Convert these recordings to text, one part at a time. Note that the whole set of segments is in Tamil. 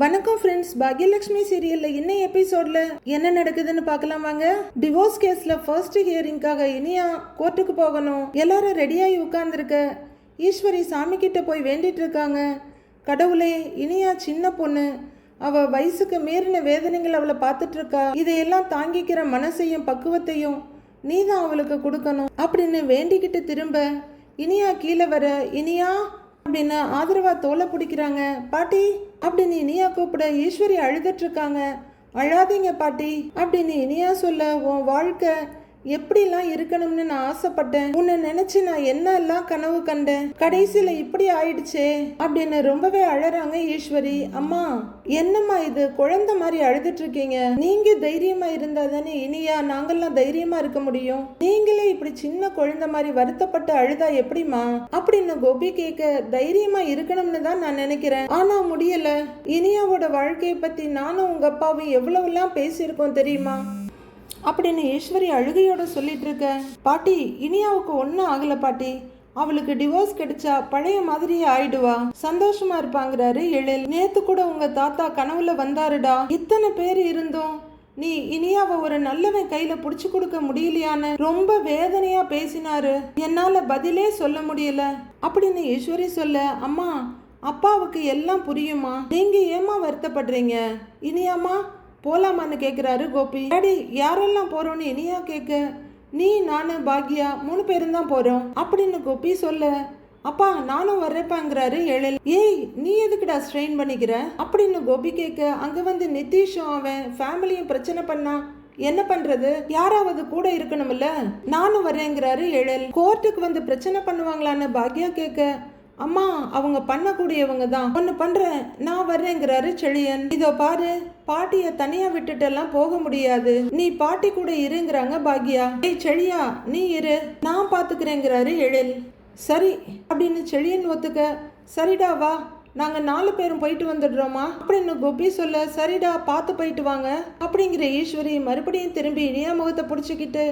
வணக்கம் ஃப்ரெண்ட்ஸ் பாக்யலட்சுமி சீரியல்ல இன்னும் எபிசோட்ல என்ன நடக்குதுன்னு பார்க்கலாம் வாங்க. டிவோர்ஸ் கேஸ்ல ஃபர்ஸ்ட் ஹியரிங்காக இனியா கோர்ட்டுக்கு போகணும். எல்லாரும் ரெடியாகி உட்கார்ந்துருக்க. ஈஸ்வரி சாமி கிட்ட போய் வேண்டிட்டு இருக்காங்க. கடவுளே இனியா சின்ன பொண்ணு. அவ வயசுக்கு மீறின வேதனைகள் அவளை பார்த்துட்டு இருக்கா. இதையெல்லாம் தாங்கிக்கிற மனசையும் பக்குவத்தையும் நீ தான் அவளுக்கு கொடுக்கணும் அப்படின்னு வேண்டிக்கிட்டு திரும்ப இனியா கீழே வர இனியா அப்படின்னு ஆதரவா தோலை பிடிக்கிறாங்க. பாட்டி அப்படின்னு இனியா கூப்பிட ஈஸ்வரி அழுதுட்டு இருக்காங்க. அழாதீங்க பாட்டி அப்படின்னு இனியா சொல்ல உன் வாழ்க்கை எப்படிலாம் இருக்கணும்னு நான் ஆசைப்பட்டேன். உன்னை நினைச்சு நான் என்னெல்லாம் கனவு கண்டேன்? கடைசியில இப்படி ஆயிடுச்சே. அப்படின்னு ரொம்பவே அழறாங்க ஈஸ்வரி. அம்மா என்னம்மா இது? குழந்தை மாதிரி அழுதுட்டு இருக்கீங்க. நீங்க தைரியமா இருந்தா தானே இனியா நாங்கெல்லாம் தைரியமா இருக்க முடியும்? நீங்களே இப்படி சின்ன குழந்தை மாதிரி வருத்தப்பட்டு அழுதா எப்படிமா அப்படின்னு கோபி கேட்க தைரியமா இருக்கணும்னு தான் நான் நினைக்கிறேன். ஆனா முடியல. இனியாவோட வாழ்க்கையை பத்தி நானும் உங்க அப்பாவும் எவ்வளவுலாம் பேசியிருக்கோம் தெரியுமா? அப்படின்னு ஈஸ்வரி அழுகையோட சொல்லிட்டு இருக்க. பாட்டி இனியாவுக்கு ஒன்றும் ஆகல பாட்டி. அவளுக்கு டிவோர்ஸ் கிடைச்சா பழைய மாதிரியே ஆயிடுவா. சந்தோஷமா இருப்பாங்கிறாரு எழில். நேத்து கூட உங்க தாத்தா கனவுல வந்தாருடா. இத்தனை பேர் இருந்தோம் நீ இனியாவை ஒரு நல்லவன் கையில புடிச்சு கொடுக்க முடியலையான்னு ரொம்ப வேதனையா பேசினாரு. என்னால பதிலே சொல்ல முடியல. அப்படின்னு ஈஸ்வரி சொல்ல அம்மா அப்பாவுக்கு எல்லாம் புரியுமா? நீங்க ஏமா வருத்தப்படுறீங்க? இனியாமா போலாமான்னு கேட்குறாரு கோபி. அடி யாரெல்லாம் போகிறோன்னு இனியா கேட்க நீ நானு பாக்யா மூணு பேரும் தான் போகிறோம் அப்படின்னு கோபி சொல்ல. அப்பா நானும் வர்றப்பாங்கிறாரு எழில். ஏய் நீ எதுக்குடா ஸ்ட்ரெயின் பண்ணிக்கிற? அப்படின்னு கோபி கேட்க அங்கே வந்து நிதிஷும் அவன் ஃபேமிலியும் பிரச்சனை பண்ணா. என்ன பண்றது? யாராவது கூட இருக்கணும்ல? நானும் வரேங்கிறாரு எழில். கோர்ட்டுக்கு வந்து பிரச்சனை பண்ணுவாங்களான்னு பாக்யா கேட்க அம்மா அவங்க பண்ணக்கூடியவங்க தான். ஒன்று பண்ணுறேன் நான் வர்றேங்கிறாரு செழியன். இதோ பாரு பாட்டிய தனியா விட்டுட்டெல்லாம் போக முடியாது. நீ பாட்டி கூட இருங்கிறாங்க பாக்யா. ஏய் செழியா நீ இரு. நான் பாத்துக்கிறேங்கிறாரு எழில். சரி அப்படின்னு செழியன் ஒத்துக்க சரிடா வா. நாங்கள் நாலு பேரும் போயிட்டு வந்துடுறோமா அப்படின்னு கோபி சொல்ல சரிடா பார்த்து போயிட்டு வாங்க. அப்படிங்கிற ஈஸ்வரி மறுபடியும் திரும்பி இனியா முகத்தை பிடிச்சிக்கிட்டு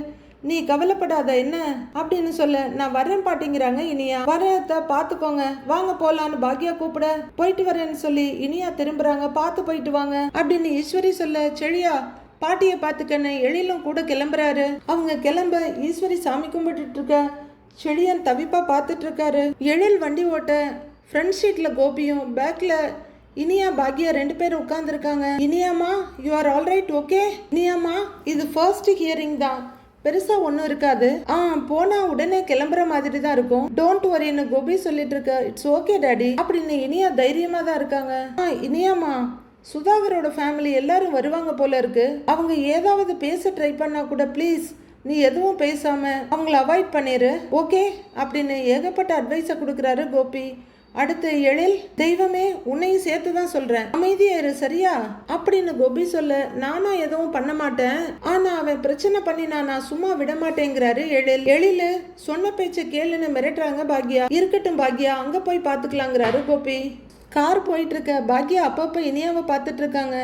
நீ கவலைப்படாத என்ன? அப்படின்னு சொல்ல நான் வரேன் பாட்டிங்கிறாங்க இனியா. வரத்த பாத்துக்கோங்க வாங்க போலான்னு பாக்யா கூப்பிட போயிட்டு வரேன்னு சொல்லி இனியா திரும்புறாங்க பார்த்து போயிட்டு வாங்க அப்படின்னு ஈஸ்வரி சொல்ல செழியா பாட்டிய பாத்துக்கன்னு எழிலும் கூட கிளம்புறாரு. அவங்க கிளம்ப ஈஸ்வரி சாமி கும்பிட்டுட்டு இருக்க செழியன் தவிப்பா பார்த்துட்டு இருக்காரு எழில் வண்டி ஓட்ட ஃப்ரண்ட் சீட்ல கோபியும் பேக்ல இனியா பாக்யா ரெண்டு பேரும் உட்கார்ந்துருக்காங்க. இனியாமா யூ ஆர் ஆல்ரைட் ஓகே இனியாமா இது ஃபர்ஸ்ட் ஹியரிங் தான். பெருசா ஒன்றும் இருக்காது. ஆ போனா உடனே கிளம்புற மாதிரி தான் இருக்கும். டோன்ட் வரின்னு கோபி சொல்லிட்டு இருக்க இட்ஸ் ஓகே டாடி அப்படின்னு இனியா தைரியமா தான் இருக்காங்க. ஆ இனியாமா சுதாகரோட ஃபேமிலி எல்லாரும் வருவாங்க போல இருக்கு. அவங்க ஏதாவது பேச ட்ரை பண்ணா கூட ப்ளீஸ் நீ எதுவும் பேசாம அவங்கள அவாய்ட் பண்ணிடு ஓகே அப்படின்னு ஏகப்பட்ட அட்வைஸை கொடுக்குறாரு கோபி. அடுத்து எழில் தெய்வமே உன்னையும் சேர்த்து தான் சொல்றேன். அமைதியா இரு சரியா? அப்படின்னு கோபி சொல்ல நானும் எதுவும் பண்ண மாட்டேன். ஆனா அவன் பிரச்சனை பண்ணினா நான் சும்மா விட மாட்டேங்கிறாரு எழில் எழில் சொன்ன பேச்ச கேளுன்னு மிரட்டுறாங்க பாக்யா. இருக்கட்டும் பாக்யா அங்க போய் பாத்துக்கலாங்கிறாரு கோபி. கார் போயிட்டு இருக்க பாக்யா அப்பப்போ இனியாவை பார்த்துட்டு இருக்காங்க.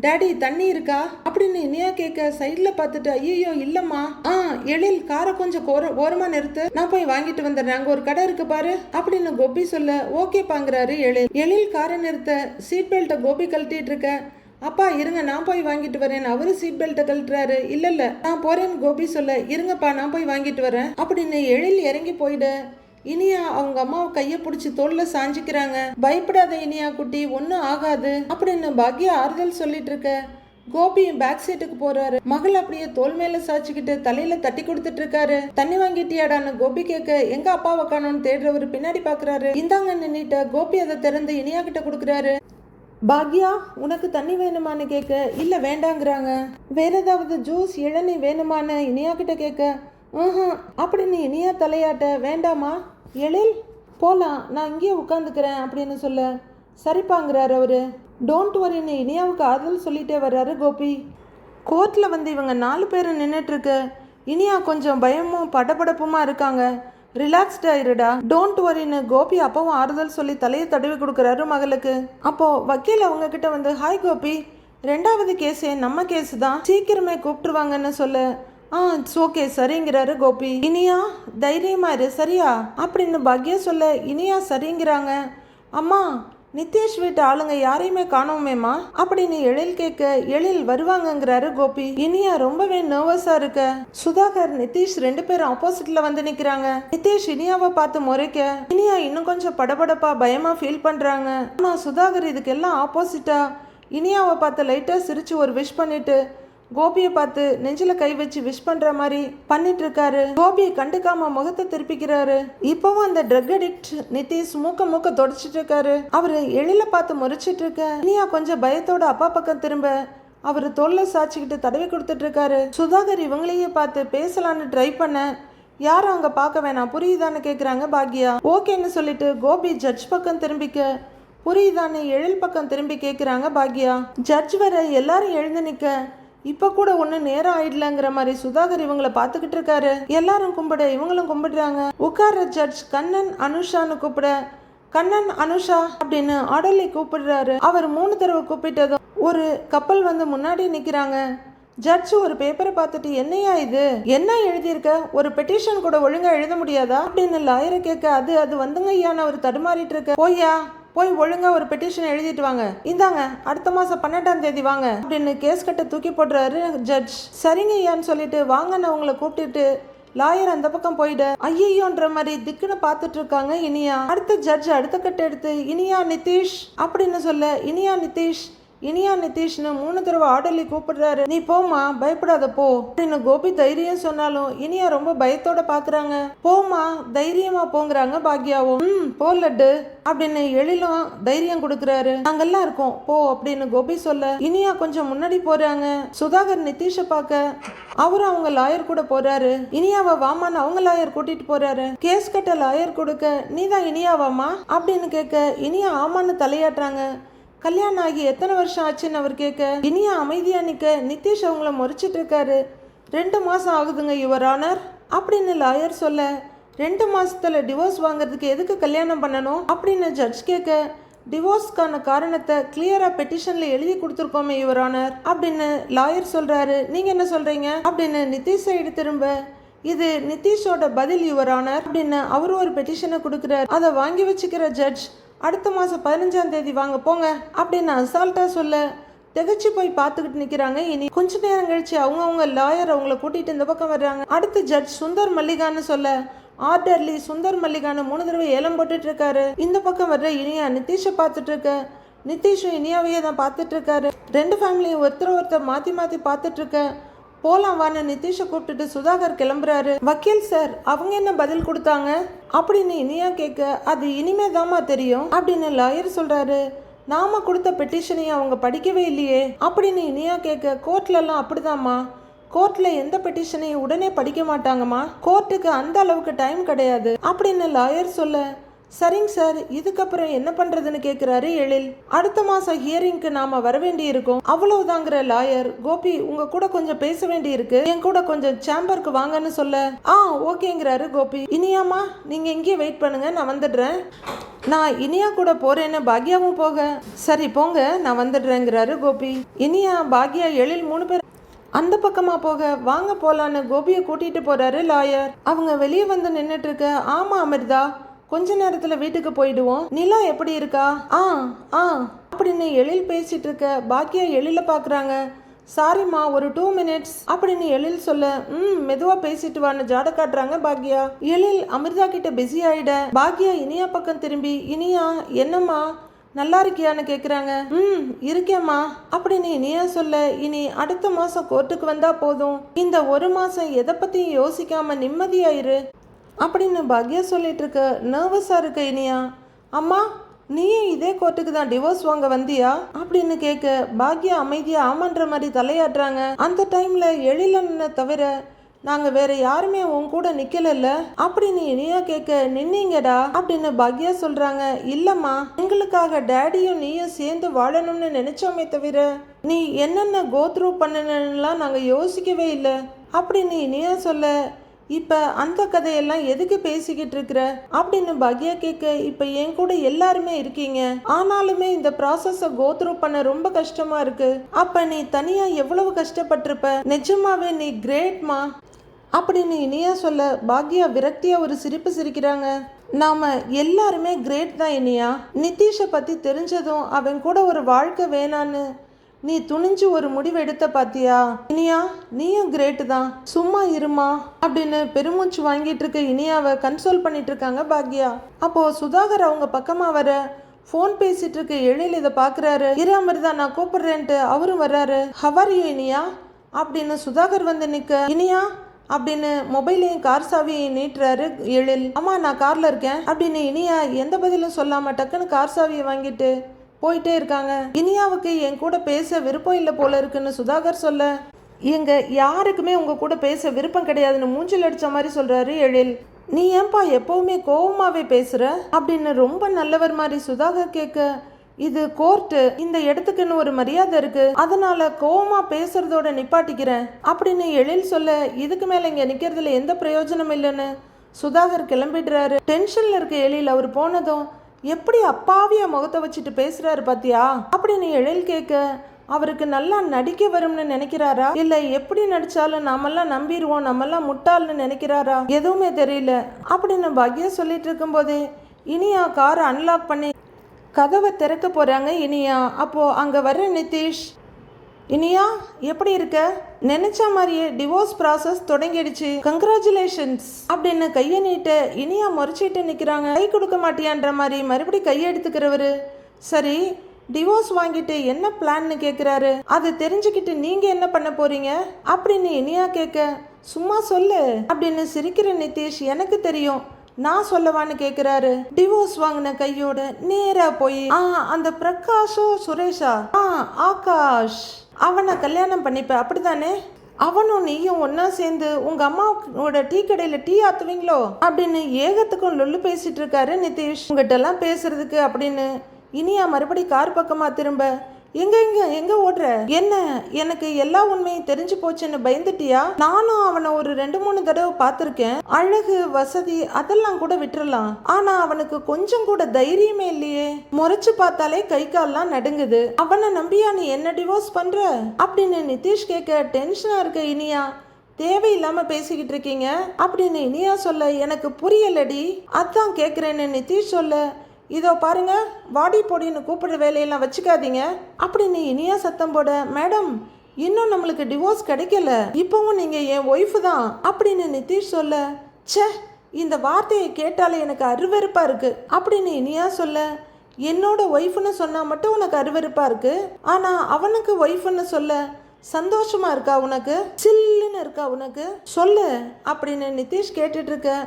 டேடி தண்ணி இருக்கா? அப்படின்னு இனியா கேட்க சைட்ல பார்த்துட்டு ஐயோ இல்லம்மா. ஆ எழில் காரை கொஞ்சம் கோர ஓரமா நிறுத்து. நான் போய் வாங்கிட்டு வந்துடுறேன். அங்க ஒரு கடை இருக்கு பாரு. அப்படின்னு கோபி சொல்ல ஓகே பாங்குறாரு எழில். எழில் காரை நிறுத்த சீட் பெல்ட்டை கோபி கழட்டிட்டு இருக்க. அப்பா இருங்க நான் போய் வாங்கிட்டு வரேன். அவரு சீட் பெல்ட்டை கழட்டுறாரு. இல்ல இல்ல நான் போறேன்னு கோபி சொல்ல இருங்கப்பா நான் போய் வாங்கிட்டு வரேன். அப்படின்னு எழில் இறங்கி போயிட. இனியா அவங்க அம்மாவை கைய பிடிச்சி தோல்ல சாஞ்சிக்கிறாங்க. பயப்படாத இனியா குட்டி ஒன்றும் ஆகாது. அப்படின்னு பாக்யா ஆறுதல் சொல்லிட்டு இருக்க. கோபியும் பேக் சீட்டுக்கு போறாரு. மகள் அப்படியே தோல் மேல சாச்சிக்கிட்டு தலையில தட்டி கொடுத்துட்டு இருக்காரு. தண்ணி வாங்கிட்டியாடான்னு கோபி கேட்க எங்க அப்பாவை காணோம்னு தேடுறவரு பின்னாடி பாக்குறாரு. இந்தாங்க நின்னுட்ட கோபி அதை திறந்து இனியா கிட்ட கொடுக்குறாரு. பாக்யா உனக்கு தண்ணி வேணுமான்னு கேட்க? இல்ல வேண்டாங்கிறாங்க. வேற ஏதாவது ஜூஸ் இளநீ வேணுமான்னு இனியா கிட்ட கேட்க? ம்ஹும். அப்படின்னு இனியா தலையாட்ட வேண்டாமா எழில் போகலாம் நான் இங்கேயே உட்காந்துக்கிறேன் அப்படின்னு சொல்ல சரிப்பாங்கிறார் அவர். டோன்ட் வரின்னு இனியாவுக்கு ஆறுதல் சொல்லிட்டே வர்றாரு கோபி. கோர்ட்டில் வந்து இவங்க நாலு பேர் நின்றுட்டுருக்கு இனியா கொஞ்சம் பயமும் படபடப்புமா இருக்காங்க. ரிலாக்ஸ்ட் இருடா டோன்ட் வரின்னு கோபி அப்பவும் ஆறுதல் சொல்லி தலையை தடவி கொடுக்குறாரு மகளுக்கு. அப்போது வக்கீல் அவங்கக்கிட்ட வந்து ஹாய் கோபி. ரெண்டாவது கேஸே நம்ம கேஸு தான். சீக்கிரமே கூப்பிட்டுருவாங்கன்னு சொல்ல. ஆ இட்ஸ் ஓகே சரிங்கிறாரு கோபி. இனியா தைரியமா இரு சரியா? அப்படின்னு பாக்யா சொல்ல இனியா சரிங்கிறாங்க. அம்மா நித்தேஷ் வீட்டு ஆளுங்க யாரையுமே காணோமேமா அப்படின்னு எழில் கேட்க எழில் வருவாங்கங்கிறாரு கோபி. இனியா ரொம்பவே நர்வஸா இருக்க. சுதாகர் நிதிஷ் ரெண்டு பேரும் ஆப்போசிட்ல வந்து நிக்கிறாங்க. நிதேஷ் இனியாவை பார்த்து முறைக்க இனியா இன்னும் கொஞ்சம் படபடப்பா பயமா ஃபீல் பண்றாங்க. ஆனா சுதாகர் இதுக்கெல்லாம் ஆப்போசிட்டா இனியாவை பார்த்து லைட்டா சிரிச்சு ஒரு விஷ் பண்ணிட்டு கோபியை பார்த்து நெஞ்சில கை வச்சு விஷ் பண்ற மாதிரி பண்ணிட்டு இருக்காரு கோபியை கண்டுக்காம முகத்தை திருப்பிக்கிறாரு. இப்பவும் அந்த ட்ரக் அடிக்ட் நிதிஷ் மூக்க மூக்க தொடச்சிட்டு இருக்காரு அவரு எழில பார்த்து முறைச்சிட்டு இருக்க இனியா கொஞ்சம் பயத்தோட அப்பா பக்கம் திரும்ப அவர் தொல்லை சாச்சிக்கிட்டு தடவி கொடுத்துட்டு இருக்காரு சுதாகர் இவங்களையே பார்த்து பேசலான்னு ட்ரை பண்ண யாரும் அங்கே பார்க்க வேணாம். புரியுதான்னு கேட்குறாங்க பாக்யா. ஓகேன்னு சொல்லிட்டு கோபி ஜட்ஜ் பக்கம் திரும்பிக்க புரியுதான்னு எழில் பக்கம் திரும்பி கேட்குறாங்க பாக்யா. ஜட்ஜ் வர எல்லாரும் எழுந்து நிற்க இப்போ கூட ஒன்று நேரம் ஆயிடலங்கிற மாதிரி சுதாகர் இவங்களை பார்த்துக்கிட்டு இருக்காரு. எல்லாரும் கும்பிட இவங்களும் கும்பிடுறாங்க. உட்கார ஜட்ஜ் கண்ணன் அனுஷான்னு கூப்பிட கண்ணன் அனுஷா அப்படின்னு ஆடலி கூப்பிடுறாரு. அவர் மூணு தடவை கூப்பிட்டதும் ஒரு கப்பல் வந்து முன்னாடி நிற்கிறாங்க ஜட்ஜ் ஒரு பேப்பரை பார்த்துட்டு என்னையா இது? என்ன எழுதியிருக்க? ஒரு பெட்டிஷன் கூட ஒழுங்காக எழுத முடியாதா? அப்படின்னு லாயரை கேட்க அது அது வந்துங்க ஐயான்னு அவர் தடுமாறிட்டு இருக்க. போய்யா. போய் ஒழுங்கா ஒரு பெட்டிஷன் எழுதிட்டு வாங்க. இந்தாங்க அடுத்த மாசம் பன்னெண்டாம் தேதி வாங்க. அப்படின்னு கேஸ் கட்ட தூக்கி போடுறாரு ஜட்ஜ் சரிங்க ஐயான்னு சொல்லிட்டு வாங்க நான் உங்களை கூப்பிட்டுட்டு லாயர் அந்த பக்கம் போயிட. ஐயோன்ற மாதிரி திக்குன்னு பார்த்துட்டு இருக்காங்க இனியா. அடுத்த ஜட்ஜ் அடுத்த கட்ட எடுத்து இனியா நிதிஷ் அப்படின்னு சொல்ல இனியா நிதிஷ் இனியா நிதிஷ்னு மூணு தடவை ஆர்டர்லி கூப்பிடுறாரு. நீ போமா பயப்படாத போ. அப்படின்னு கோபி தைரியம் சொன்னாலும் இனியா ரொம்ப பயத்தோட பாக்குறாங்க. போமா தைரியமா போங்கிறாங்க பாக்யாவும். ம் போ லட்டு அப்படின்னு எழிலும் தைரியம் கொடுக்கறாரு. நாங்கெல்லாம் இருக்கோம் போ அப்படின்னு கோபி சொல்ல இனியா கொஞ்சம் முன்னாடி போறாங்க. சுதாகர் நிதிஷை பார்க்க அவரும் அவங்க லாயர் கூட போறாரு. இனியாவை வாமான்னு அவங்க லாயர் கூட்டிட்டு போறாரு. கேஸ் கட்ட லாயர் கொடுக்க நீ தான் இனியாவாமா அப்படின்னு கேட்க இனியா ஆமான்னு தலையாட்டுறாங்க. கல்யாணம் ஆகி எத்தனை வருஷம் ஆச்சுன்னு அவர் கேட்க இனியா அமைதியாக நிற்க நிதிஷ் அவங்கள முறைச்சிட்டு இருக்காரு. ரெண்டு மாதம் ஆகுதுங்க யுவர் ஆனர். அப்படின்னு லாயர் சொல்ல ரெண்டு மாதத்தில் டிவோர்ஸ் வாங்குறதுக்கு எதுக்கு கல்யாணம் பண்ணணும்? அப்படின்னு ஜட்ஜ் கேட்க டிவோர்ஸ்க்கான காரணத்தை கிளியராக பெட்டிஷனில் எழுதி கொடுத்துருக்கோமே யுவர் ஆனர். அப்படின்னு லாயர் சொல்கிறாரு நீங்கள் என்ன சொல்கிறீங்க அப்படின்னு நிதிஷ் சைடு திரும்ப இது நிதிஷோட பதில் யுவர் ஆனர். அப்படின்னு அவர் ஒரு பெட்டிஷனை கொடுக்குறாரு. அதை வாங்கி வச்சுக்கிற ஜட்ஜ் அடுத்த மாதம் பதினஞ்சாம் தேதி வாங்க போங்க அப்படின்னு அசால்ட்டாக சொல்ல திகச்சு போய் பார்த்துக்கிட்டு நிற்கிறாங்க இனி கொஞ்ச நேரம் கழிச்சு அவங்க அவங்க லாயர் அவங்கள கூட்டிகிட்டு இந்த பக்கம் வர்றாங்க. அடுத்து ஜட்ஜ் சுந்தர் மல்லிகான்னு சொல்ல ஆர்டர்லி சுந்தர் மல்லிகான மூணு தடவை ஏலம் போட்டுட்டு இருக்காரு. இந்த பக்கம் வர்ற இனியா நிதிஷை பார்த்துட்டு இருக்க. நிதிஷும் இனியாவையே தான் பார்த்துட்டு இருக்காரு. ரெண்டு ஃபேமிலியும் ஒருத்தர் ஒருத்தர் மாற்றி மாற்றி பார்த்துட்டு இருக்க. போலாம் வான்னு நிதிஷை கூப்பிட்டுட்டு சுதாகர் கிளம்புறாரு. வக்கீல் சார் அவங்க என்ன பதில் கொடுத்தாங்க? அப்படின்னு இனியா கேட்க அது இனிமே தாமா தெரியும் அப்படின்னு லாயர் சொல்றாரு. நாம கொடுத்த பெட்டிஷனையும் அவங்க படிக்கவே இல்லையே அப்படின்னு இனியா கேட்க கோர்ட்ல எல்லாம் அப்படிதாம்மா. கோர்ட்ல எந்த பெட்டிஷனையும் உடனே படிக்க மாட்டாங்கம்மா. கோர்ட்டுக்கு அந்த அளவுக்கு டைம் கிடையாது. அப்படின்னு லாயர் சொல்ல சரிங்க சார் இதுக்கப்புறம் என்ன பண்றதுன்னு கேட்குறாரு எழில். அடுத்த மாசம் ஹியரிங்க்கு நாம வர வேண்டி அவ்வளவுதாங்கிற லாயர் கோபி உங்க கூட கொஞ்சம் பேச வேண்டி இருக்கு என் கூட கொஞ்சம் சேம்பருக்கு வாங்கன்னு சொல்ல. ஆ ஓகேங்கிறாரு கோபி. இனியாமா நீங்க இங்கே வெயிட் பண்ணுங்க நான் வந்துடுறேன். நான் இனியா கூட போறேன்னு பாக்யாவும் போக. சரி போங்க நான் வந்துடுறேங்கிறாரு கோபி. இனியா பாக்யா எழில் மூணு பேர் அந்த பக்கமா போக வாங்க போலான்னு கோபியை கூட்டிட்டு போறாரு லாயர் அவங்க வெளியே வந்து நின்னுட்டு இருக்க ஆமா அமிர்தா. கொஞ்ச நேரத்துல வீட்டுக்கு போயிடுவோம். நிலா எப்படி இருக்கா? ஆ ஆ. அப்படின்னு எழில் பேசிட்டு இருக்க பாக்கியா எழில பாக்குறாங்க. சாரிம்மா ஒரு டூ மினிட்ஸ் அப்படின்னு எழில் சொல்ல ம் மெதுவா பேசிட்டு வான்னு ஜாட காட்டுறாங்க பாக்யா எழில் அமிர்தா கிட்ட பிஸி ஆயிட பாக்யா இனியா பக்கம் திரும்பி இனியா என்னம்மா? நல்லா இருக்கியான்னு கேட்குறாங்க ம் இருக்கேம்மா. அப்படின்னு இனியா சொல்ல இனி அடுத்த மாதம் கோர்ட்டுக்கு வந்தா போதும். இந்த ஒரு மாதம் எதை பற்றியும் யோசிக்காம நிம்மதியாயிரு அப்படின்னு பாக்யா சொல்லிட்டு இருக்க நர்வஸாக இருக்க இனியா? அம்மா நீயும் இதே கோர்ட்டுக்கு தான் டிவோர்ஸ் வாங்க வந்தியா? அப்படின்னு கேட்க பாக்யா அமைதியா ஆமான்ற மாதிரி தலையாட்டுறாங்க அந்த டைம்ல எழிலன்னு தவிர நாங்க வேற யாருமே உன் கூட நிக்கலல்ல? அப்படின்னு இனியா கேட்க நின்னீங்கடா? அப்படின்னு பாக்யா சொல்றாங்க. இல்லம்மா எங்களுக்காக டேடியும் நீயும் சேர்ந்து வாழணும்னு நினைச்சோமே தவிர நீ என்னென்ன கோத்ரூ பண்ணணும்லாம் நாங்கள் யோசிக்கவே இல்லை. அப்படின்னு இனியா சொல்ல. இப்போ அந்த கதையெல்லாம் எதுக்கு பேசிக்கிட்டு இருக்கிற? அப்படின்னு பக்யா கேட்க இப்போ என் கூட எல்லாருமே இருக்கீங்க. ஆனாலுமே இந்த ப்ராசஸை கோத்ரூ பண்ண ரொம்ப கஷ்டமா இருக்கு. அப்ப நீ தனியா எவ்வளவு கஷ்டப்பட்டிருப்ப? நிஜமாவே நீ கிரேட்மா அப்படின்னு இனியா சொல்ல பாக்யா விரக்தியா ஒரு சிரிப்பு சிரிக்கிறாங்க. நாம எல்லாருமே கிரேட் தான் இனியா. நிதிஷை பத்தி தெரிஞ்சதும் அவன் கூட ஒரு வாழ்க்கை வேணான்னு நீ துணிஞ்சு ஒரு முடிவு எடுத்த பாத்தியா? இனியா நீயும் கிரேட்டு தான் சும்மா இருமா. அப்படின்னு பெருமூச்சு வாங்கிட்டு இருக்க இனியாவை கன்சோல் பண்ணிட்டு இருக்காங்க பாக்யா. அப்போ சுதாகர் அவங்க பக்கமா வர ஃபோன் பேசிட்டு இருக்க எழில் இதை பார்க்குறாரு இரு அமிர்தா நான் கூப்பிடுறேன்ட்டு அவரும் வர்றாரு. How are you Iniya? அப்படின்னு சுதாகர் வந்து நிற்க இனியா அப்படின்னு மொபைலையும் கார் சாவியை நீட்டுறாரு எழில். அம்மா நான் காரில் இருக்கேன். அப்படின்னு இனியா எந்த பதிலும் சொல்லாமல் டக்குன்னு கார் சாவியை வாங்கிட்டு போயிட்டே இருக்காங்க. இனியாவுக்கு என் கூட பேச விருப்பம் இல்லை போல இருக்குன்னு சுதாகர் சொல்ல. எங்க யாருக்குமே உங்க கூட பேச விருப்பம் கிடையாதுன்னு மூஞ்சில் அடிச்ச மாதிரி சொல்றாரு எழில். நீ ஏன்பா எப்பவுமே கோவமாவே பேசுற? அப்படின்னு ரொம்ப நல்லவர் மாதிரி சுதாகர் கேட்க இது கோர்ட்டு இந்த இடத்துக்குன்னு ஒரு மரியாதை இருக்கு. அதனால கோவமா பேசுறதோட நிப்பாட்டிக்கிறேன் அப்படின்னு எழில் சொல்ல இதுக்கு மேல இங்க நிக்கிறதுல எந்த பிரயோஜனம் இல்லைன்னு சுதாகர் கிளம்பிடுறாரு. டென்ஷன்ல இருக்க எழில் அவர் போனதும் எப்படி அப்பாவிய முகத்தை வச்சுட்டு பேசுறாரு பாத்தியா? அப்படின்னு எழில் கேட்க அவருக்கு நல்லா நடிக்க வரும்னு நினைக்கிறாரா? இல்ல எப்படி நடிச்சாலும் நாமெல்லாம் நம்பிடுவோம் நம்மெல்லாம் முட்டாள்னு நினைக்கிறாரா? எதுவுமே தெரியல. அப்படின்னு பக்யா சொல்லிட்டு இருக்கும்போதே இனியா கார் அன்லாக் பண்ணி கதவை திறக்க போறாங்க இனியா. அப்போ அங்க வர்ற நிதிஷ் இனியா எப்படி இருக்க? நினைச்ச மாதிரியே டிவோர்ஸ் ப்ராசஸ் தொடங்கிடுச்சு. கங்க்ராச்சுலேஷன்ஸ் அப்படின்னு கையை நீட்ட இனியா முறைச்சிட்டு நிற்கிறாங்க கை கொடுக்க மாட்டியான்ற மாதிரி மறுபடி கையெடுத்துக்கிறவரு சரி டிவோர்ஸ் வாங்கிட்டு என்ன பிளான்னு கேட்குறாரு அது தெரிஞ்சுக்கிட்டு நீங்கள் என்ன பண்ண போறீங்க? அப்படின்னு இனியா கேட்க சும்மா சொல்லு. அப்படின்னு சிரிக்கிற நிதிஷ் எனக்கு தெரியும். நான் சொல்லவான்னு கேக்குறாரு. டிவோர்ஸ் வாங்கின கையோட நேரா போய் ஆ அந்த பிரகாஷோ சுரேஷா? ஆ ஆகாஷ் அவனை கல்யாணம் பண்ணிப்ப அப்படிதானே அவனும் நீயும் ஒன்னா சேர்ந்து உங்க அம்மாவோட டீ கடையில டீ ஆத்துவீங்களோ? அப்படின்னு ஏகத்துக்கும் லொல்லு பேசிட்டு இருக்காரு நிதிஷ். உங்ககிட்ட எல்லாம் பேசுறதுக்கு அப்படின்னு இனியா மறுபடி கார் பக்கமா திரும்ப எங்க எங்க எங்க ஓடுற? என்ன எனக்கு எல்லா உண்மையும் தெரிஞ்சு போச்சுன்னு பயந்துட்டியா? நானும் அவனை ஒரு ரெண்டு மூணு தடவை பார்த்துருக்கேன். அழகு வசதி அதெல்லாம் கூட விட்டுறலாம். ஆனா அவனுக்கு கொஞ்சம் கூட தைரியமே இல்லையே. முறைச்சு பார்த்தாலே கை கால்லாம் நடுங்குது. அவனை நம்பியா நீ என்ன டிவோர்ஸ் பண்ற? அப்படின்னு நிதிஷ் கேட்க டென்ஷனா இருக்க இனியா. தேவையில்லாம பேசிக்கிட்டு இருக்கீங்க. அப்படின்னு இனியா சொல்ல எனக்கு புரியலடி. அதான் கேக்குறேன்னு நிதிஷ் சொல்ல இதோ பாருங்க வாடி பொடின்னு கூப்பிடுற வேலையெல்லாம் வச்சுக்காதீங்க. அப்படின்னு இனியா சத்தம் போட மேடம் இன்னும் நம்மளுக்கு டிவோர்ஸ் கிடைக்கல. இப்பவும் நீங்க என் ஒய்ஃபு தான். அப்படின்னு நிதிஷ் சொல்ல ச்சே இந்த வார்த்தையை கேட்டாலே எனக்கு அருவருப்பா இருக்கு. அப்படின்னு இனியா சொல்ல என்னோட ஒய்ஃப்னு சொன்னா மட்டும் உனக்கு அருவருப்பா இருக்கு. ஆனா அவனுக்கு ஒய்ஃப்னு சொல்ல சந்தோஷமா இருக்கா உனக்கு? சில்லுன்னு இருக்கா உனக்கு? சொல்லு. அப்படின்னு நிதிஷ் கேட்டுட்டு இருக்க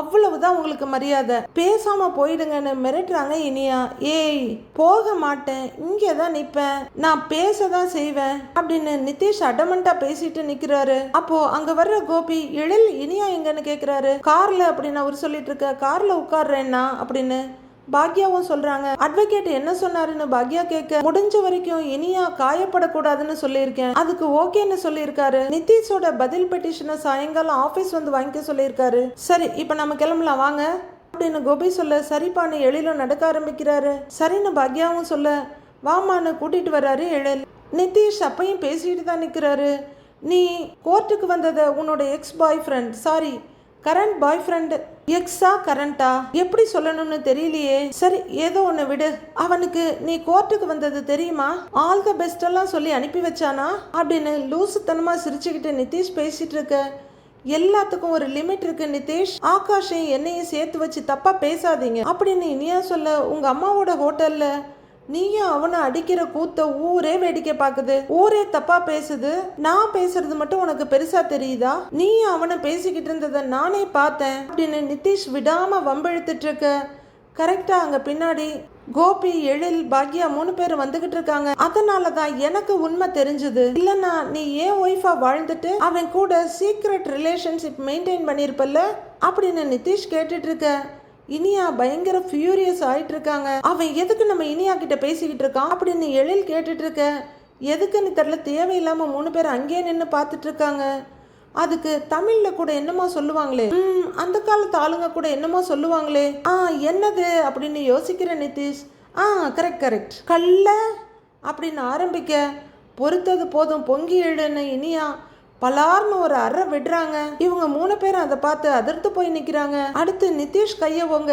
அவ்வளவுதான் உங்களுக்கு மரியாதை. பேசாம போயிடுங்கன்னு மிரட்டுறாங்க இனியா. ஏய் போக மாட்டேன். இங்கே தான் நிற்பேன். நான் பேச தான் செய்வேன் அப்படின்னு நிதிஷ் அடமண்டா பேசிட்டு நிக்கிறாரு. அப்போ அங்க வர்ற கோபி எழில் இனியா எங்கன்னு கேக்குறாரு. கார்ல அப்படின்னு அவர் சொல்லிட்டு இருக்க கார்ல உட்கார்றேன்னா அப்படின்னு பாக்யாவும் சொல்றாங்க அட்வொகேட் என்ன சொன்னாருன்னு பாக்யா கேட்க முடிஞ்ச வரைக்கும் இனியா காயப்படக்கூடாதுன்னு சொல்லியிருக்கேன். அதுக்கு ஓகேன்னு சொல்லியிருக்காரு. நிதிஷோட பதில் பெட்டிஷனை சாயங்காலம் ஆபீஸ் வந்து வாங்கிக்க சொல்லியிருக்காரு. சரி இப்போ நம்ம கிளம்பலாம் வாங்க. அப்படின்னு கோபி சொல்ல சரிப்பான்னு எழிலும் நடக்க ஆரம்பிக்கிறாரு. சரின்னு பாக்யாவும் சொல்ல வாமான்னு கூட்டிட்டு வர்றாரு எழில். நிதிஷ் அப்பையும் பேசிட்டு தான் நிற்கிறாரு நீ கோர்ட்டுக்கு வந்ததை உன்னோட ex boy friend sorry current boy friend எக்ஸா கரண்டா? எப்படி சொல்லணும்னு தெரியலையே. சரி ஏதோ ஒன்று விடு. அவனுக்கு நீ கோர்ட்டுக்கு வந்தது தெரியுமா? ஆல் த பெஸ்ட் எல்லாம் சொல்லி அனுப்பி வச்சானா? அப்படின்னு லூசுத்தனமாக சிரிச்சுக்கிட்டு நிதிஷ் பேசிட்டு இருக்க. எல்லாத்துக்கும் ஒரு லிமிட் இருக்கு நிதிஷ். ஆகாஷையும் என்னையும் சேர்த்து வச்சு தப்பா பேசாதீங்க. அப்படின்னு இனியா சொல்ல உங்க அம்மாவோட ஹோட்டல்ல நீயும் அவனை அடிக்கிற கூத்த ஊரே வேடிக்கை பார்க்குது. ஊரே தப்பா பேசுது. நான் பேசுறது மட்டும் உனக்கு பெருசா தெரியுதா? நீயும் அவனை பேசிக்கிட்டு இருந்ததை நானே பார்த்தேன். அப்படின்னு நிதிஷ் விடாம வம்பிழுத்துட்டு இருக்க. கரெக்டா அங்க பின்னாடி கோபி எழில் பாக்யா மூணு பேர் வந்துகிட்டு இருக்காங்க. அதனால தான் எனக்கு உண்மை தெரிஞ்சது. இல்லனா நீ ஏன் ஒய்ஃபா வாழ்ந்துட்டு அவன் கூட சீக்ரெட் ரிலேஷன்ஷிப் மெயின்டைன் பண்ணிருப்பல்ல? அப்படின்னு நிதிஷ் கேட்டுட்டு இருக்க. இனியா பயங்கர ஃபியூரியஸ் ஆயிட்டு இருக்காங்க அவன் எதுக்கு நம்ம இனியா கிட்ட பேசிக்கிட்டு இருக்கான் அப்படின்னு எழில் கேட்டுட்டு இருக்க எதுக்குன்னு தெரில தேவையில்லாம மூணு பேர் அங்கேயே நின்று பார்த்துட்டு இருக்காங்க அதுக்கு தமிழ்ல கூட என்னமா சொல்லுவாங்களே? ம் அந்த காலத்து ஆளுங்க கூட என்னமா சொல்லுவாங்களே? ஆ என்னது? அப்படின்னு யோசிக்கிற நிதிஷ். ஆ கரெக்ட் கரெக்ட் கல்ல அப்படின்னு ஆரம்பிக்க பொறுத்தது போதும் பொங்கி எழுன்னு இனியா பலார்னு ஒரு அறை விடுறாங்க. இவங்க மூணு பேரும் அதை பார்த்து அதிர்ந்து போய் நிற்கிறாங்க அடுத்து நிதிஷ் கையவங்க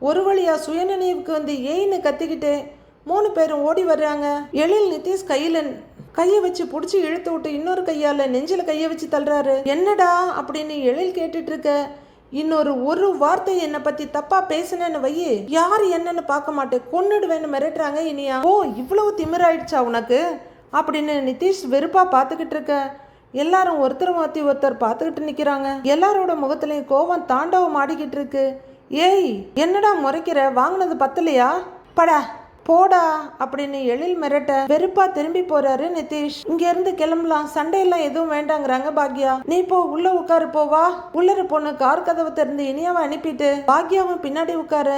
ஒரு வழியா சுயநினைவுக்கு வந்து ஏன்னு கத்திக்கிட்டு மூணு பேரும் ஓடி வர்றாங்க. எழில் நிதிஷ் கையில கையை வச்சு பிடிச்சி இழுத்து விட்டு இன்னொரு கையால் நெஞ்சில் கையை வச்சு தள்ளுறாரு. என்னடா? அப்படின்னு எழில் கேட்டுட்டு இருக்க இன்னொரு ஒரு வார்த்தை என்னை பத்தி தப்பா பேசினேன்னு வையி யார் என்னன்னு பார்க்க மாட்டேன் கொன்னுடுவேன்னு மிரட்டுறாங்க இனியா. ஓ இவ்வளவு திமிராயிடுச்சா உனக்கு? அப்படின்னு நிதிஷ் வெறுப்பா பார்த்துக்கிட்டு இருக்க எல்லாரும் ஒருத்தர் மாற்றி ஒருத்தர் பார்த்துக்கிட்டு நிற்கிறாங்க எல்லாரோட முகத்துலையும் கோவம் தாண்டவம் ஆடிக்கிட்டு இருக்கு. ஏய் என்னடா முறைக்கிற? வாங்கினது பத்தலையா? படா போடா அப்படின்னு எழில் மிரட்ட வெறுப்பா திரும்பி போறாரு நிதிஷ். இங்க இருந்து கிளம்பலாம். சண்டையெல்லாம் எதுவும் வேண்டாங்கிறாங்க பாக்யா. நீ போ உள்ள உட்காரு போவா உள்ளர பொண்ணு கார் கதவை திறந்து இனியாவை அனுப்பிட்டு பாக்யாவும் பின்னாடி உட்கார.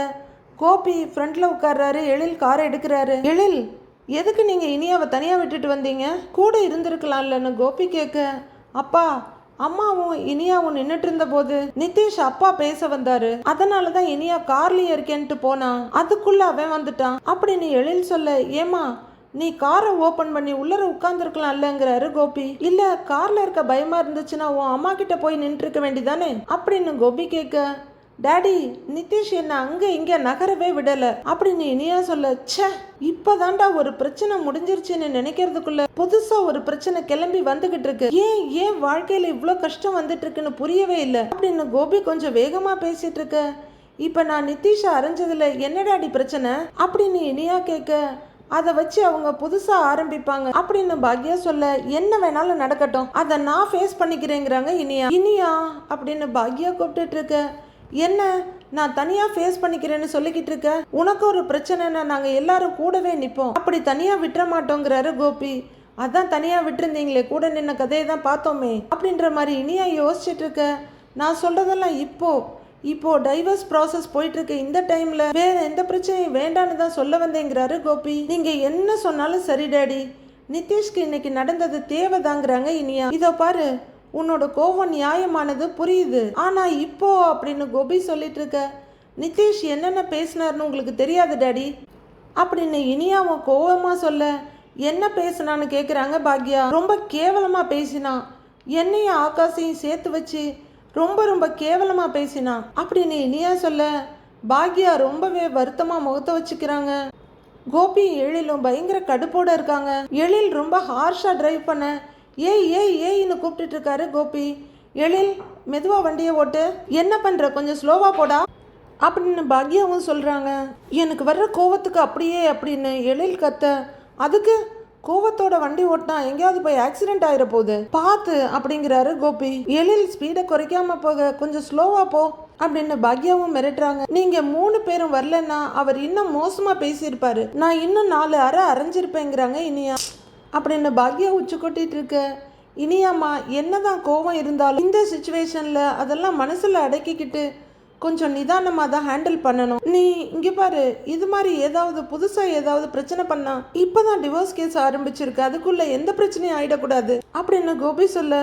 கோபி ஃப்ரண்ட்ல உட்கார்றாரு. எழில் காரை எடுக்கிறாரு. எழில் எதுக்கு நீங்கள் இனியாவை தனியாக விட்டுட்டு வந்தீங்க? கூட இருந்திருக்கலாம்லன்னு கோபி கேட்க அப்பா அம்மாவும் இனியாவும் நின்றுட்டு இருந்த போது நிதிஷ் அப்பா பேச வந்தாரு. அதனால தான் இனியா கார்லயே இருக்கேன்ட்டு போனான் அதுக்குள்ள அவன் வந்துட்டான். அப்படின்னு எழில் சொல்ல ஏமா நீ காரை ஓப்பன் பண்ணி உள்ளர உட்கார்ந்துருக்கலாம் இல்லைங்கிறாரு கோபி. இல்ல கார்ல இருக்க பயமா இருந்துச்சுன்னா உன் அம்மா கிட்ட போய் நின்று இருக்க வேண்டிதானே அப்படின்னு கோபி கேட்க டாடி நிதிஷ் என்ன அங்கே இங்கே நகரவே விடலை. அப்படின்னு இனியா சொல்ல ச்சே இப்பதான்டா ஒரு பிரச்சனை முடிஞ்சிருச்சுன்னு நினைக்கிறதுக்குள்ள புதுசா ஒரு பிரச்சனை கிளம்பி வந்துகிட்டு இருக்கு. ஏன் ஏன் வாழ்க்கையில இவ்வளோ கஷ்டம் வந்துட்டு இருக்குன்னு புரியவே இல்லை? அப்படின்னு கோபி கொஞ்சம் வேகமா பேசிட்டு இருக்க. இப்ப நான் நிதிஷை அரைஞ்சதுல என்ன டாடி பிரச்சனை? அப்படின்னு இனியா கேட்க அதை வச்சு அவங்க புதுசா ஆரம்பிப்பாங்க. அப்படின்னு பாக்யா சொல்ல என்ன வேணாலும் நடக்கட்டும். அதை நான் ஃபேஸ் பண்ணிக்கிறேங்கிறாங்க இனியா. இனியா? அப்படின்னு பாக்யா கூப்பிட்டுட்டு இருக்க. என்ன நான் தனியாக ஃபேஸ் பண்ணிக்கிறேன்னு சொல்லிக்கிட்டு இருக்க? உனக்கு ஒரு பிரச்சனைனா நாங்கள் எல்லாரும் கூடவே நிற்போம் அப்படி தனியாக விட்டுற மாட்டோங்கிறாரு கோபி. அதான் தனியாக விட்டுருந்தீங்களே கூட நின்ன கதையை தான் பார்த்தோமே அப்படின்ற மாதிரி இனியா யோசிச்சுட்டு இருக்க. நான் சொல்கிறதெல்லாம் இப்போ இப்போ டைவர்ஸ் ப்ராசஸ் போயிட்டு இருக்கு இந்த டைம்ல வேற எந்த பிரச்சனையும் வேண்டான்னு தான் சொல்ல வந்தேங்கிறாரு கோபி. நீங்க என்ன சொன்னாலும் சரி டாடி. நிதிஷ்க்கு இன்னைக்கு நடந்தது தேவைதாங்கிறாங்க இனியா. இதோ பாரு உன்னோட கோவம் நியாயமானது புரியுது. ஆனா இப்போ அப்படின்னு கோபி சொல்லிட்டு இருக்க நிதிஷ் என்னென்ன பேசினார்னு உங்களுக்கு தெரியாது டாடி? அப்படின்னு இனியாவும் கோவமா சொல்ல என்ன பேசுனான்னு கேட்குறாங்க பாக்யா. ரொம்ப கேவலமாக பேசினான் என்னையும் ஆகாசையும் சேர்த்து வச்சு ரொம்ப ரொம்ப கேவலமாக பேசினான் அப்படின்னு இனியா சொல்ல பாக்யா ரொம்பவே வருத்தமாக முகத்தை வச்சுக்கிறாங்க. கோபி எழிலும் பயங்கர கடுப்போடு இருக்காங்க. எழில் ரொம்ப ஹார்ஷாக டிரைவ் பண்ண ஏய் ஏய் ஏய்னு கூப்பிட்டுட்டு இருக்காரு கோபி. எழில் மெதுவா வண்டியை ஓட்டு. என்ன பண்ற? கொஞ்சம் ஸ்லோவா போடா. அப்படின்னு பாக்யாவும் சொல்றாங்க. எனக்கு வர்ற கோவத்துக்கு அப்படியே அப்படின்னு எழில் கத்த அதுக்கு? கோவத்தோட வண்டி ஓட்டினா எங்கேயாவது போய் ஆக்சிடென்ட் ஆயிட போகுது. பார்த்து அப்படிங்கிறாரு கோபி. எழில் ஸ்பீடை குறைக்காம போக கொஞ்சம் ஸ்லோவா போ அப்படின்னு பாக்யாவும் மிரட்டுறாங்க. நீங்க மூணு பேரும் வரலன்னா அவர் இன்னும் மோசமா பேசியிருப்பாரு. நான் இன்னும் நாலு அரை அரைஞ்சிருப்பேங்கிறாங்க இனியா. அப்படின்னு பாக்யா உச்சி கொட்டிகிட்டு இருக்க? இனியாம்மா என்னதான் கோவம் இருந்தாலும் இந்த சுச்சுவேஷனில் அதெல்லாம் மனசில் அடக்கிக்கிட்டு கொஞ்சம் நிதானமாக தான் ஹேண்டில் பண்ணணும். நீ இங்கே பாரு இது மாதிரி ஏதாவது புதுசாக ஏதாவது பிரச்சனை பண்ணா இப்போதான் டிவோர்ஸ் கேஸ் ஆரம்பிச்சிருக்கு. அதுக்குள்ளே எந்த பிரச்சனையும் ஆகிடக்கூடாது அப்படின்னு கோபி சொல்ல?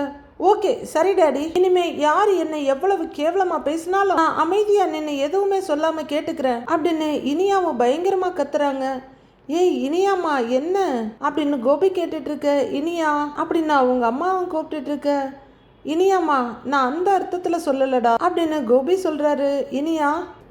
ஓகே சரி டாடி. இனிமே யார் என்னை எவ்வளவு கேவலமா பேசினாலும் நான் அமைதியா நின்று எதுவுமே சொல்லாம கேட்டுக்கிறேன் அப்படின்னு இனியாவும் பயங்கரமா கத்துறாங்க. ஏய் இனியாம்மா என்ன? அப்படின்னு கோபி கேட்டுட்டு இருக்க இனியா அப்படின்னு அவங்க அம்மாவும் கூப்பிட்டுட்ருக்க. இனியாம்மா நான் அந்த அர்த்தத்துல சொல்லலடா அப்படின்னு கோபி சொல்றாரு. இனியா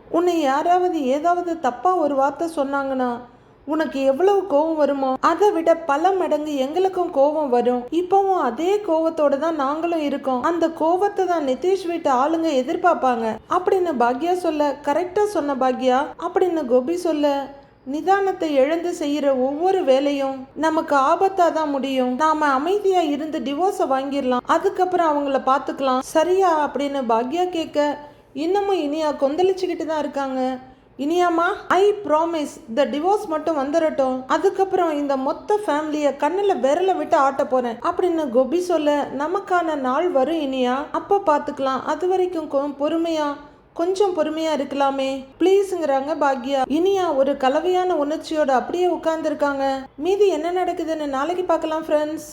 உன்னை யாராவது ஏதாவது தப்பா ஒரு வார்த்தை சொன்னாங்கன்னா உனக்கு எவ்வளவு கோவம் வருமோ அதை விட பல மடங்கு எங்களுக்கும் கோபம் வரும். இப்பவும் அதே கோவத்தோட தான் நாங்களும் இருக்கோம். அந்த கோவத்தை தான் நிதிஷ் வீட்டு ஆளுங்க எதிர்பார்ப்பாங்க. அப்படின்னு பாக்யா சொல்ல கரெக்டா சொன்ன பாக்யா அப்படின்னு கோபி சொல்ல நிதானத்தை இழந்து செய்கிற ஒவ்வொரு வேலையும் நமக்கு ஆபத்தா தான் முடியும். நாம அமைதியா இருந்து டிவோர்ஸை வாங்கிடலாம். அதுக்கப்புறம் அவங்கள பார்த்துக்கலாம். சரியா அப்படின்னு பாக்யா கேட்க இன்னமும் இனியா கொந்தளிச்சுக்கிட்டு தான் இருக்காங்க. இனியாமா ஐ ப்ராமிஸ் த டிவோர்ஸ் மட்டும் வந்துடட்டும் அதுக்கப்புறம் இந்த மொத்த ஃபேமிலியை கண்ணில் விரல விட்டு ஆட்ட போறேன். அப்படின்னு கோபி சொல்ல நமக்கான நாள் வரும் இனியா. அப்போ பார்த்துக்கலாம். அது வரைக்கும் கொ- பொறுமையா கொஞ்சம் பொறுமையா இருக்கலாமே. ப்ளீஸுங்கிறாங்க பாக்யா. இனியா ஒரு கலவையான உணர்ச்சியோட அப்படியே உட்கார்ந்துருக்காங்க. மீதி என்ன நடக்குதுன்னு நாளைக்கு பார்க்கலாம் ஃப்ரெண்ட்ஸ்